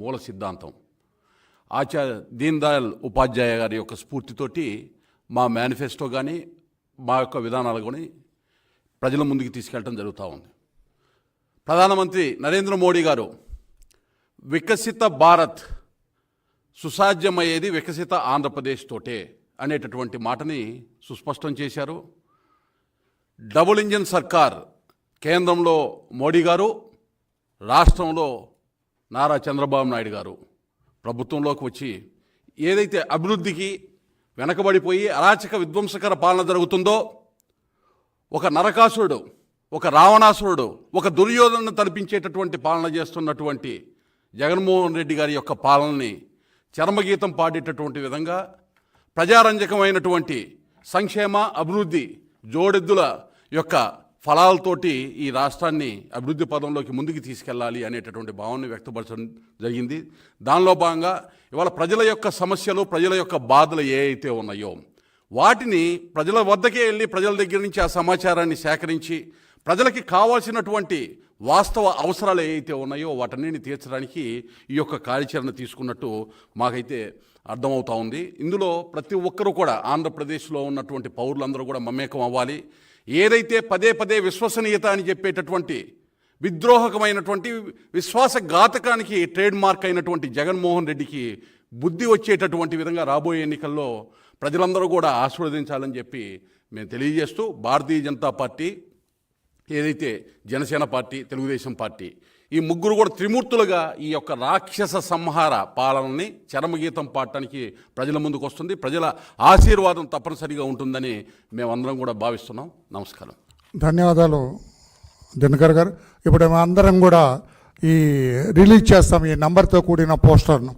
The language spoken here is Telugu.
మూల సిద్ధాంతం. ఆచార్య దీన్ దయాళ్ ఉపాధ్యాయ గారి యొక్క స్ఫూర్తితోటి మా మేనిఫెస్టో కానీ మా యొక్క విధానాలు కానీ ప్రజల ముందుకు తీసుకెళ్ళడం జరుగుతూ ఉంది. ప్రధానమంత్రి నరేంద్ర మోడీ గారు వికసిత భారత్ సుసాధ్యమయ్యేది వికసిత ఆంధ్రప్రదేశ్ తోటే అనేటటువంటి మాటని సుస్పష్టం చేశారు. డబుల్ ఇంజిన్ సర్కార్ కేంద్రంలో మోడీ గారు రాష్ట్రంలో నారా చంద్రబాబు నాయుడు గారు ప్రభుత్వంలోకి వచ్చి ఏదైతే అభివృద్ధికి వెనకబడిపోయి అరాచక విధ్వంసకర పాలన జరుగుతుందో ఒక నరకాసురుడు ఒక రావణాసురుడు ఒక దుర్యోధనను తలపించేటటువంటి పాలన చేస్తున్నటువంటి జగన్మోహన్ రెడ్డి గారి యొక్క పాలనని చరమగీతం పాడేటటువంటి విధంగా ప్రజారంజకమైనటువంటి సంక్షేమ అభివృద్ధి జోడెద్దుల యొక్క ఫలాలతోటి ఈ రాష్ట్రాన్ని అభివృద్ధి పదంలోకి ముందుకు తీసుకెళ్ళాలి అనేటటువంటి భావనను వ్యక్తపరచడం జరిగింది. దానిలో భాగంగా ఇవాళ ప్రజల యొక్క సమస్యలు ప్రజల యొక్క బాధలు ఏ అయితే ఉన్నాయో వాటిని ప్రజల వద్దకే వెళ్ళి ప్రజల దగ్గర నుంచి ఆ సమాచారాన్ని సేకరించి ప్రజలకి కావాల్సినటువంటి వాస్తవ అవసరాలు ఏవైతే ఉన్నాయో వాటన్నిటిని తీర్చడానికి ఈ యొక్క కార్యాచరణ తీసుకున్నట్టు మాకైతే అర్థమవుతా ఉంది. ఇందులో ప్రతి ఒక్కరూ కూడా ఆంధ్రప్రదేశ్లో ఉన్నటువంటి పౌరులందరూ కూడా మమేకం అవ్వాలి. ఏదైతే పదే పదే విశ్వసనీయత అని చెప్పేటటువంటి విద్రోహకమైనటువంటి విశ్వాసఘాతకానికి ట్రేడ్ మార్క్ అయినటువంటి జగన్మోహన్ రెడ్డికి బుద్ధి వచ్చేటటువంటి విధంగా రాబోయే ఎన్నికల్లో ప్రజలందరూ కూడా ఆశీర్వదించాలని చెప్పి మేము తెలియజేస్తూ భారతీయ జనతా పార్టీ ఏదైతే జనసేన పార్టీ తెలుగుదేశం పార్టీ ఈ ముగ్గురు కూడా త్రిమూర్తులుగా ఈ యొక్క రాక్షస సంహార పాలనని చరమగీతం పాడటానికి ప్రజల ముందుకు వస్తుంది. ప్రజల ఆశీర్వాదం తప్పనిసరిగా ఉంటుందని మేమందరం కూడా భావిస్తున్నాం. నమస్కారం. ధన్యవాదాలు దినకర్ గారు. ఇప్పుడు మేము అందరం కూడా ఈ రిలీజ్ చేస్తాం ఈ నంబర్తో కూడిన పోస్టర్ను.